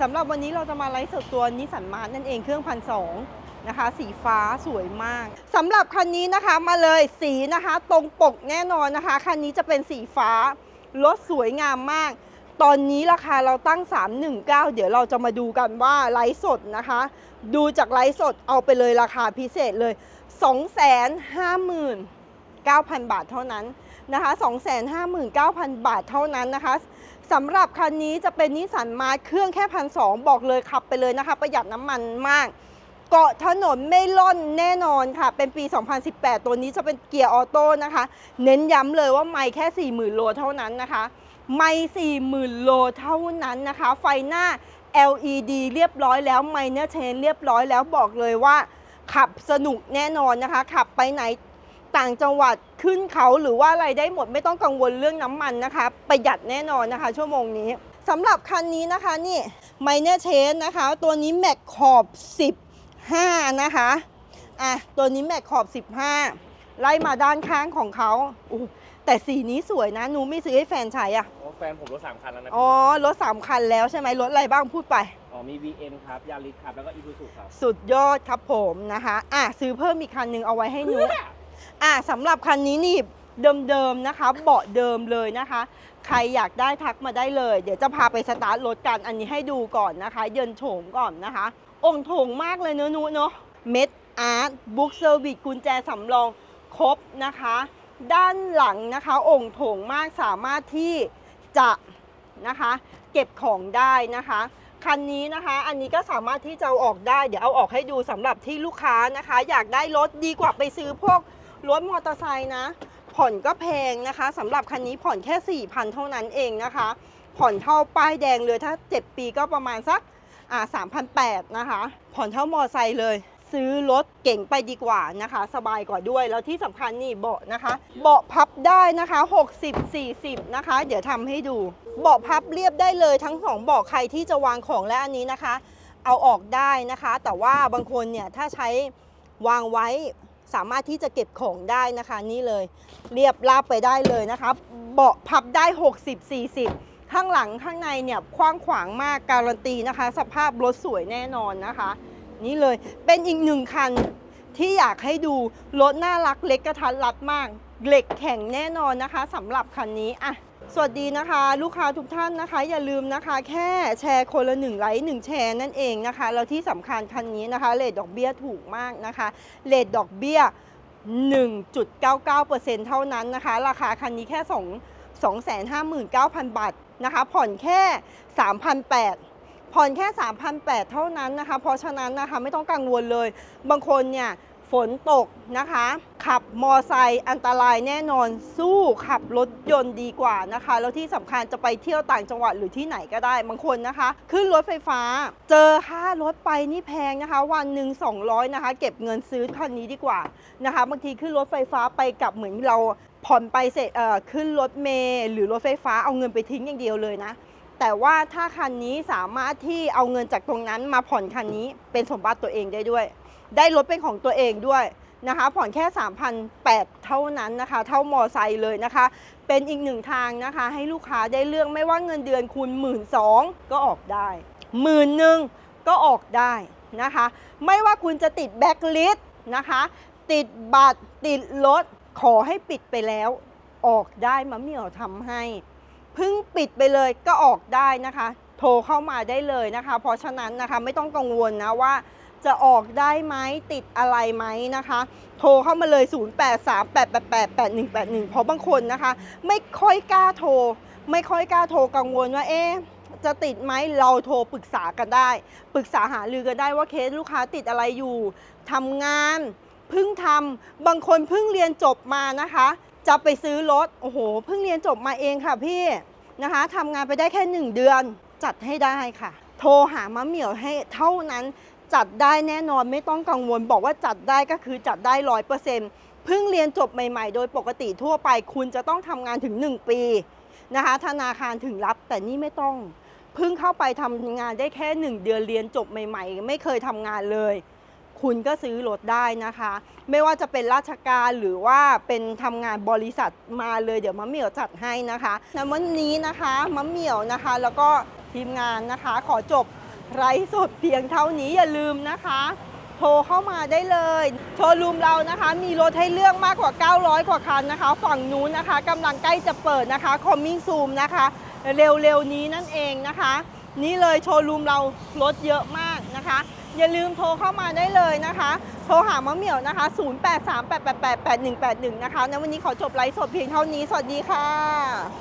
สำหรับวันนี้เราจะมาไลฟ์สดตัวนิสสันมาร์นั่นเองเครื่องพันสองนะคะ สีฟ้าสวยมากสำหรับคันนี้นะคะมาเลยสีนะคะ ตรงปกแน่นอนนะคะ คันนี้จะเป็นสีฟ้ารถสวยงามมาก ตอนนี้ราคาเราตั้ง 319 เดี๋ยวเราจะมาดูกันว่าไลฟ์สดนะคะ ดูจากไลฟ์สดเอาไปเลยราคาพิเศษเลย 259,000 บาทเท่านั้นนะคะ 259,000 บาทเท่านั้นนะคะ สำหรับคันนี้จะเป็นนิสสันมาร์เครื่องแค่พันสบอกเลยขับไปเลยนะคะ ประหยัดน้ำมันมาก เกาะถนนไม่ล่อนแน่นอนค่ะ เป็นปี 2018 ตัวนี้จะเป็นเกียร์ออโต้นะคะ เน้นย้ำเลยว่าไม่แค่ 40,000 โลเท่านั้นนะคะ ไม่40,000 โลเท่านั้นนะคะ ไฟหน้า LED เรียบร้อยแล้วไมเนอร์เชนเรียบร้อยแล้วบอกเลยว่าขับสนุกแน่นอนนะคะ ขับไปไหน ต่างจังหวัดขึ้นเขาหรือว่าอะไรได้หมดไม่ต้องกังวลเรื่องน้ำมันนะคะ ประหยัดแน่นอนนะคะ ชั่วโมงนี้สำหรับคันนี้นะคะนี่ไมเนอร์เชนนะคะ ตัวนี้แม็กขอบ 15 นะคะอะตัวนี้แม็กขอบ 15 ไล่มาด้านข้างของเขาอู้แต่สีนี้สวยนะหนูไม่ซื้อให้แฟนใช้อะโอ้แฟนผมรถสามคันแล้วนะอ๋อรถ3คันแล้วใช่ไหมรถอะไรบ้างพูดไปอ๋อมี BM ครับยาริสครับแล้วก็อีซูซูครับ สุดยอดครับผมนะคะอะซื้อเพิ่มอีกคันหนึ่งเอาไว้ให้หนู อะสำหรับคันนี้นี่เดิมๆนะคะ เบาะเดิมเลยนะคะ ใครอยากได้ทักมาได้เลย เดี๋ยวจะพาไปสตาร์ทรถกันอันนี้ให้ดูก่อนนะคะ เยินโฉมก่อนนะคะ องค์โถงมากเลยเนอนุเนาะเม็ดอาร์ตบุ๊กเซอร์วิสกุญแจสำรองครบนะคะ ด้านหลังนะคะองค์โถงมากสามารถที่จะนะคะ เก็บของได้นะคะคันนี้นะคะ อันนี้ก็สามารถที่จะเอาออกได้ เดี๋ยวเอาออกให้ดูสำหรับที่ลูกค้านะคะ อยากได้รถดีกว่าไปซื้อพวก รถมอเตอร์ไซค์นะ ผ่อนก็แพงนะคะสำหรับคันนี้ผ่อนแค่ 4,000 เท่านั้นเองนะคะ ผ่อนเท่าป้ายแดงเลยถ้า 7 ปีก็ประมาณสักอ่า3,800นะคะ ผ่อนเท่ามอไซค์เลย ซื้อรถเก่งไปดีกว่านะคะ สบายกว่าด้วย แล้วที่สำคัญนี่เบาะนะคะ เบาะพับได้นะคะ 60 40 นะคะ เดี๋ยวทำให้ดู เบาะพับเรียบได้เลยทั้งสองเบาะใครที่จะวางของและอันนี้นะคะ เอาออกได้นะคะ แต่ว่าบางคนเนี่ยถ้าใช้วางไว้ สามารถที่จะเก็บของได้นะคะนี่เลย เรียบราบไปได้เลยนะคะเบาะพับได้ 60 40 ข้างหลังข้างในเนี่ยกว้างขวางมากการันตีนะคะ สภาพรถสวยแน่นอนนะคะ นี่เลยเป็นอีกหนึ่งคันที่อยากให้ดูรถน่ารักเล็กกระทัดรัดมาก เหล็กแข็งแน่นอนนะคะสำหรับคันนี้อะ สวัสดีนะคะ ลูกค้าทุกท่านนะคะ อย่าลืมนะคะ แค่แชร์คนละหนึ่งไลค์หนึ่งแชร์นั่นเองนะคะ แล้วที่สำคัญคันนี้นะคะเลทดอกเบี้ยถูกมากนะคะเลทดอกเบี้ย 1.99%เท่านั้นนะคะ ราคาคันนี้แค่ 2 259,000 บาทนะคะผ่อนแค่ 3,800ผ่อนแค่ 3,800 เท่านั้นนะคะ เพราะฉะนั้นนะคะไม่ต้องกังวลเลย บางคนเนี่ย ฝนตกนะคะ ขับมอไซค์อันตรายแน่นอนสู้ขับรถยนต์ดีกว่านะคะ แล้วที่สำคัญจะไปเที่ยวต่างจังหวัดหรือที่ไหนก็ได้บางคนนะคะ ขึ้นรถไฟฟ้า เจอค่ารถไปนี่แพงนะคะ วันหนึ่ง200 นะคะ เก็บเงินซื้อคันนี้ดีกว่านะคะบางทีขึ้นรถไฟฟ้าไปกลับเหมือนเราผ่อนไปเสร็จเอ่อขึ้นรถเมล์หรือรถไฟฟ้าเอาเงินไปทิ้งอย่างเดียวเลยนะแต่ว่าถ้าคันนี้สามารถที่เอาเงินจากตรงนั้นมาผ่อนคันนี้เป็นสมบัติตัวเองได้ด้วย ได้รถเป็นของตัวเองด้วยนะคะ ผ่อนแค่ 3,800 เท่านั้นนะคะ เท่ามอไซค์เลยนะคะ เป็นอีกหนึ่งทางนะคะ ให้ลูกค้าได้เลือกไม่ว่าเงินเดือนคุณหมื่นสองก็ออกได้หมื่นหนึ่งก็ออกได้นะคะ ไม่ว่าคุณจะติดแบ็คลิสต์นะคะ ติดบัตรติดรถขอให้ปิดไปแล้วออกได้มะเหมี่ยวทำให้เพิ่งปิดไปเลยก็ออกได้นะคะ โทรเข้ามาได้เลยนะคะ เพราะฉะนั้นนะคะไม่ต้องกังวลนะว่า จะออกได้ไหมติดอะไรไหมนะคะ โทรเข้ามาเลย 0838888181 เพราะบางคนนะคะ ไม่ค่อยกล้าโทร ไม่ค่อยกล้าโทรกังวลว่าเอ๊ะจะติดไหมเราโทรปรึกษากันได้ ปรึกษาหารือกันได้ว่าเคสลูกค้าติดอะไรอยู่ทำงานเพิ่งทำบางคนเพิ่งเรียนจบมานะคะ จะไปซื้อรถโอ้โหเพิ่งเรียนจบมาเองค่ะพี่นะคะทำงานไปได้แค่หนึ่งเดือนจัดให้ได้ค่ะ โทรหามะเหมี่ยวให้เท่านั้น จัดได้แน่นอนไม่ต้องกังวล บอกว่าจัดได้ก็คือจัดได้ร้อยเปอร์เซ็นต์เพิ่งเรียนจบใหม่ๆ โดยปกติทั่วไป คุณจะต้องทำงานถึง 1 ปีนะคะธนาคารถึงรับแต่นี่ไม่ต้องเพิ่งเข้าไปทำงานได้แค่ 1 เดือนเรียนจบใหม่ ๆ ไม่เคยทำงานเลย คุณก็ซื้อรถได้นะคะ ไม่ว่าจะเป็นราชการหรือว่าเป็นทำงานบริษัทมาเลยเดี๋ยวมะเหมี่ยวจัดให้นะคะในวันนี้นะคะมะเหมี่ยวนะคะ แล้วก็ทีมงานนะคะขอจบ ไรสดเพียงเท่านี้อย่าลืมนะคะ โทรเข้ามาได้เลย โชว์รูมเรานะคะ มีรถให้เลือกมากกว่า 900 กว่าคันนะคะ ฝั่งนู้นนะคะกำลังใกล้จะเปิดนะคะคอมมิ่งซูมนะคะ เร็วๆนี้นั่นเองนะคะ นี่เลยโชว์รูมเรารถเยอะมากนะคะอย่าลืมโทรเข้ามาได้เลยนะคะ โทรหามะเหมี่ยวนะคะ 0838888181 นะคะในวันนี้ขอจบไลฟ์สดเพียงเท่านี้ สวัสดีค่ะ